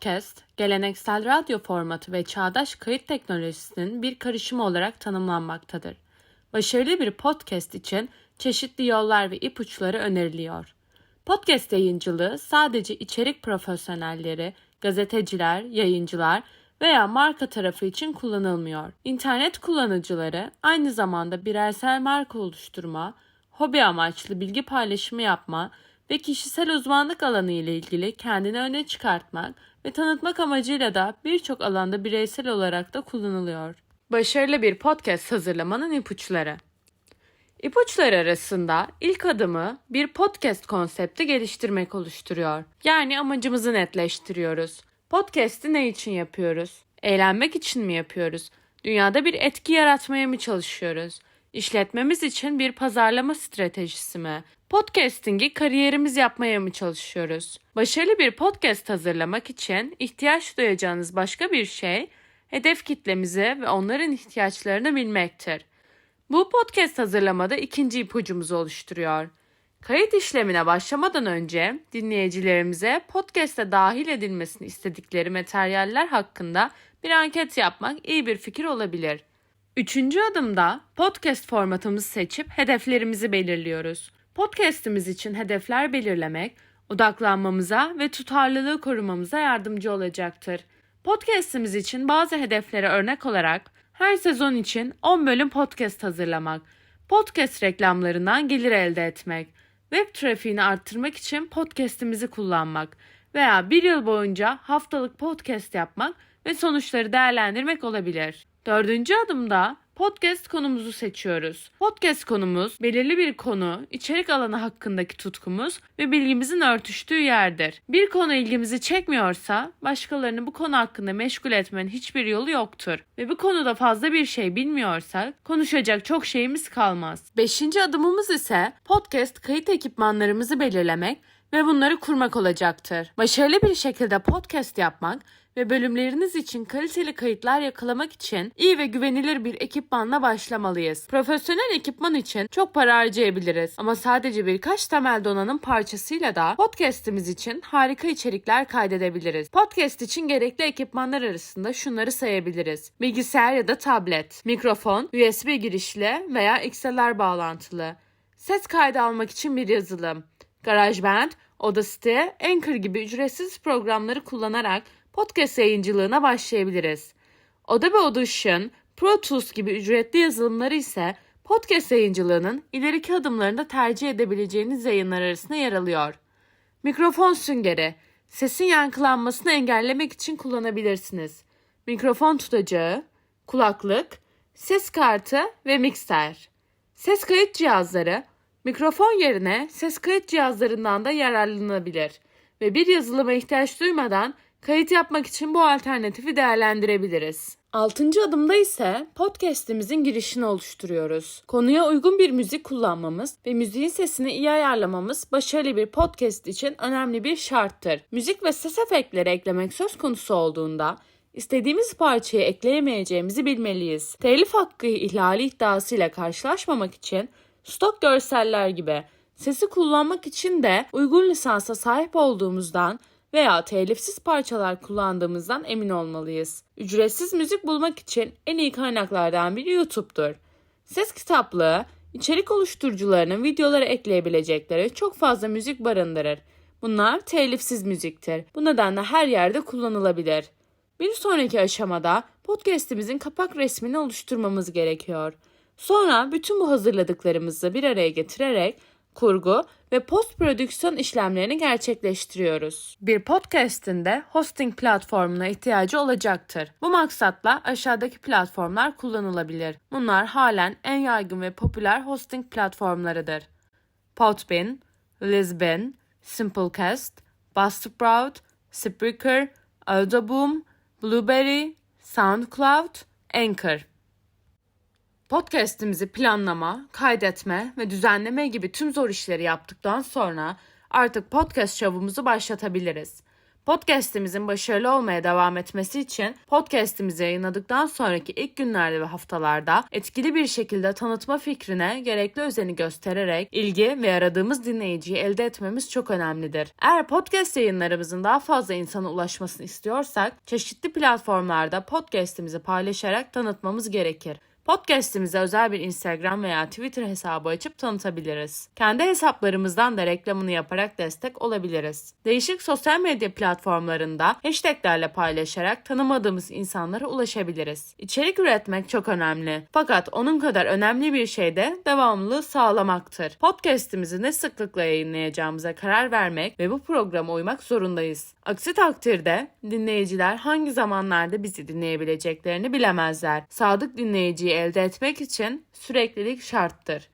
Podcast, geleneksel radyo formatı ve çağdaş kayıt teknolojisinin bir karışımı olarak tanımlanmaktadır. Başarılı bir podcast için çeşitli yollar ve ipuçları öneriliyor. Podcast yayıncılığı sadece içerik profesyonelleri, gazeteciler, yayıncılar veya marka tarafı için kullanılmıyor. İnternet kullanıcıları aynı zamanda bireysel marka oluşturma, hobi amaçlı bilgi paylaşımı yapma ve kişisel uzmanlık alanı ile ilgili kendini öne çıkartmak ve tanıtmak amacıyla da birçok alanda bireysel olarak da kullanılıyor. Başarılı bir podcast hazırlamanın ipuçları. İpuçları arasında ilk adımı bir podcast konsepti geliştirmek oluşturuyor. Yani amacımızı netleştiriyoruz. Podcast'i ne için yapıyoruz? Eğlenmek için mi yapıyoruz? Dünyada bir etki yaratmaya mı çalışıyoruz? İşletmemiz için bir pazarlama stratejisi mi? Podcasting'i kariyerimiz yapmaya mı çalışıyoruz? Başarılı bir podcast hazırlamak için ihtiyaç duyacağınız başka bir şey hedef kitlemizi ve onların ihtiyaçlarını bilmektir. Bu podcast hazırlamada ikinci ipucumuzu oluşturuyor. Kayıt işlemine başlamadan önce dinleyicilerimize podcast'e dahil edilmesini istedikleri materyaller hakkında bir anket yapmak iyi bir fikir olabilir. Üçüncü adımda podcast formatımızı seçip hedeflerimizi belirliyoruz. Podcast'imiz için hedefler belirlemek, odaklanmamıza ve tutarlılığı korumamıza yardımcı olacaktır. Podcast'imiz için bazı hedeflere örnek olarak her sezon için 10 bölüm podcast hazırlamak, podcast reklamlarından gelir elde etmek, web trafiğini arttırmak için podcast'imizi kullanmak veya bir yıl boyunca haftalık podcast yapmak ve sonuçları değerlendirmek olabilir. Dördüncü adımda podcast konumuzu seçiyoruz. Podcast konumuz belirli bir konu, içerik alanı hakkındaki tutkumuz ve bilgimizin örtüştüğü yerdir. Bir konu ilgimizi çekmiyorsa başkalarını bu konu hakkında meşgul etmenin hiçbir yolu yoktur. Ve bu konuda fazla bir şey bilmiyorsak konuşacak çok şeyimiz kalmaz. Beşinci adımımız ise podcast kayıt ekipmanlarımızı belirlemek ve bunları kurmak olacaktır. Başarılı bir şekilde podcast yapmak ve bölümleriniz için kaliteli kayıtlar yakalamak için iyi ve güvenilir bir ekipmanla başlamalıyız. Profesyonel ekipman için çok para harcayabiliriz ama sadece birkaç temel donanım parçasıyla da podcast'imiz için harika içerikler kaydedebiliriz. Podcast için gerekli ekipmanlar arasında şunları sayabiliriz. Bilgisayar ya da tablet, mikrofon, USB girişli veya XLR bağlantılı, ses kaydı almak için bir yazılım, GarageBand, Audacity, Anchor gibi ücretsiz programları kullanarak podcast yayıncılığına başlayabiliriz. Adobe Audition, Pro Tools gibi ücretli yazılımları ise podcast yayıncılığının ileriki adımlarında tercih edebileceğiniz yayınlar arasında yer alıyor. Mikrofon süngeri, sesin yankılanmasını engellemek için kullanabilirsiniz. Mikrofon tutacağı, kulaklık, ses kartı ve mikser. Ses kayıt cihazları, mikrofon yerine ses kayıt cihazlarından da yararlanabilir ve bir yazılıma ihtiyaç duymadan Kayıt yapmak için bu alternatifi değerlendirebiliriz. Altıncı adımda ise podcast'imizin girişini oluşturuyoruz. Konuya uygun bir müzik kullanmamız ve müziğin sesini iyi ayarlamamız başarılı bir podcast için önemli bir şarttır. Müzik ve ses efektleri eklemek söz konusu olduğunda istediğimiz parçayı ekleyemeyeceğimizi bilmeliyiz. Telif hakkı ihlali iddiasıyla karşılaşmamak için stok görseller gibi sesi kullanmak için de uygun lisansa sahip olduğumuzdan veya telifsiz parçalar kullandığımızdan emin olmalıyız. Ücretsiz müzik bulmak için en iyi kaynaklardan biri YouTube'dur. Ses kitaplığı, içerik oluşturucularının videolara ekleyebilecekleri çok fazla müzik barındırır. Bunlar telifsiz müziktir. Bu nedenle her yerde kullanılabilir. Bir sonraki aşamada podcast'imizin kapak resmini oluşturmamız gerekiyor. Sonra bütün bu hazırladıklarımızı bir araya getirerek kurgu ve post prodüksiyon işlemlerini gerçekleştiriyoruz. Bir podcast'in de hosting platformuna ihtiyacı olacaktır. Bu maksatla aşağıdaki platformlar kullanılabilir. Bunlar halen en yaygın ve popüler hosting platformlarıdır. Podbean, Lisbon, Simplecast, Buzzsprout, Spreaker, Audioboom, Blueberry, SoundCloud, Anchor. Podcast'imizi planlama, kaydetme ve düzenleme gibi tüm zor işleri yaptıktan sonra artık podcast şovumuzu başlatabiliriz. Podcast'imizin başarılı olmaya devam etmesi için podcast'imizi yayınladıktan sonraki ilk günlerde ve haftalarda etkili bir şekilde tanıtma fikrine gerekli özeni göstererek ilgi ve aradığımız dinleyiciyi elde etmemiz çok önemlidir. Eğer podcast yayınlarımızın daha fazla insana ulaşmasını istiyorsak çeşitli platformlarda podcast'imizi paylaşarak tanıtmamız gerekir. Podcast'imize özel bir Instagram veya Twitter hesabı açıp tanıtabiliriz. Kendi hesaplarımızdan da reklamını yaparak destek olabiliriz. Değişik sosyal medya platformlarında hashtaglerle paylaşarak tanımadığımız insanlara ulaşabiliriz. İçerik üretmek çok önemli. Fakat onun kadar önemli bir şey de devamlılığı sağlamaktır. Podcast'imizi ne sıklıkla yayınlayacağımıza karar vermek ve bu programa uymak zorundayız. Aksi takdirde dinleyiciler hangi zamanlarda bizi dinleyebileceklerini bilemezler. Sadık dinleyiciyi elde etmek için süreklilik şarttır.